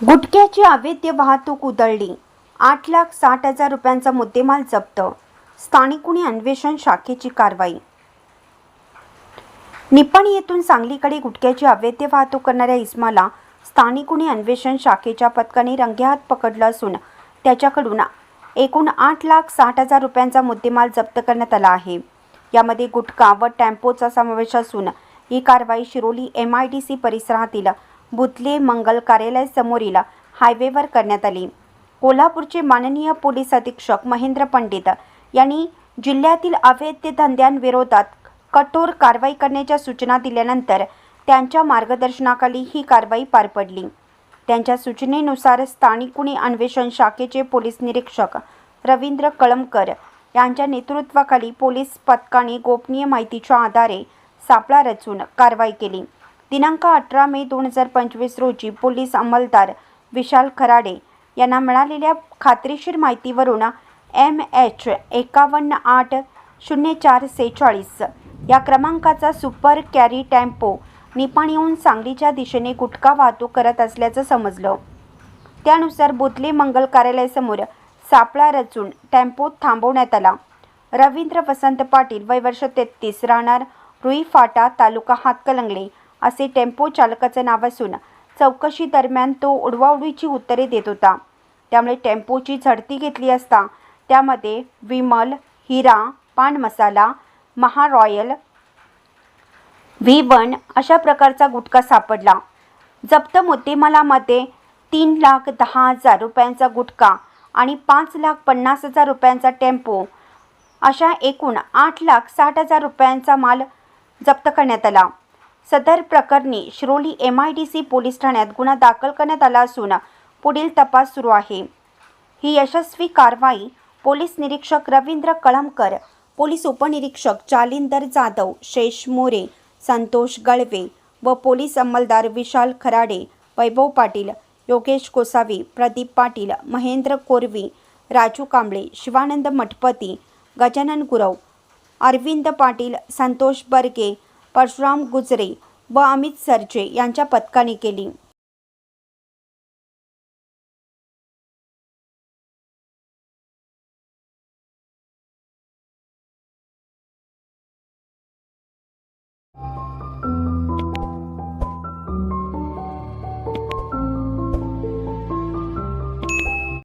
गुटख्याची अवैध वाहतूक उधळली. आठ लाख साठ हजार रुपयांचा मुद्देमाल जप्त. स्थानिक गुन्हे अन्वेषण शाखेची कारवाई. निपणी येथून सांगलीकडे गुटख्याची अवैध वाहतूक करणाऱ्या इस्माला स्थानिक गुन्हे अन्वेषण शाखेच्या पथकाने रंगेहात पकडलं असून त्याच्याकडून एकूण आठ लाख साठ हजार रुपयांचा मुद्देमाल जप्त करण्यात आला आहे. यामध्ये गुटखा व टेम्पोचा समावेश असून ही कारवाई Shiroli M I D C परिसरातील बुतले मंगल कार्यालय समोरील हायवेवर करण्यात आली. कोल्हापूरचे माननीय पोलीस अधीक्षक महेंद्र पंडित यांनी जिल्ह्यातील अवैध धंद्यांविरोधात कठोर कारवाई करण्याच्या सूचना दिल्यानंतर त्यांच्या मार्गदर्शनाखाली ही कारवाई पार पडली. त्यांच्या सूचनेनुसार स्थानिक गुन्हे अन्वेषण शाखेचे पोलीस निरीक्षक रवींद्र कळमकर यांच्या नेतृत्वाखाली पोलीस पथकाने गोपनीय माहितीच्या आधारे सापळा रचून कारवाई केली. दिनांक अठरा मे दोन हजार पंचवीस रोजी पोलीस अंमलदार विशाल खराडे यांना मिळालेल्या खात्रीशीर माहितीवरून एम एच एकावन्न आठ शून्य चार सेहेचाळीस या क्रमांकाचा सुपर कॅरी टेम्पो येऊन सांगलीच्या दिशेने गुटखा वाहतूक करत असल्याचं समजलं. त्यानुसार बुधले मंगल कार्यालयासमोर सापळा रचून टेम्पो थांबवण्यात आला. रवींद्र वसंत पाटील वय वर्ष तेहतीस राहणार रुई फाटा तालुका हातकलंगले. असे टेम्पो चालकाचं नाव असून चौकशी दरम्यान तो उडवाउडवीची उत्तरे देत होता. त्यामुळे टेम्पोची झडती घेतली असता त्यामध्ये विमल हिरा पान मसाला महारॉयल व्ही वन अशा प्रकारचा गुटखा सापडला. जप्त मुद्देमालामध्ये तीन लाख दहा हजार रुपयांचा गुटखा आणि पाच लाख पन्नास हजार रुपयांचा टेम्पो अशा एकूण आठ लाख साठ हजार रुपयांचा माल जप्त करण्यात आला. सदर प्रकरणी Shiroli M I D C police ठाण्यात गुन्हा दाखल करण्यात आला असून पुढील तपास सुरू आहे. ही यशस्वी कारवाई पोलीस निरीक्षक रवींद्र कळमकर पोलीस उपनिरीक्षक जालिंदर जाधव शेष मोरे संतोष गळवे व पोलीस अंमलदार विशाल खराडे वैभव पाटील योगेश कोसावी प्रदीप पाटील महेंद्र कोरवी राजू कांबळे शिवानंद मठपती गजानन गुरव अरविंद पाटील संतोष बर्गे परशुराम गुजरे व अमित सरजे यांच्या पथकाने केली.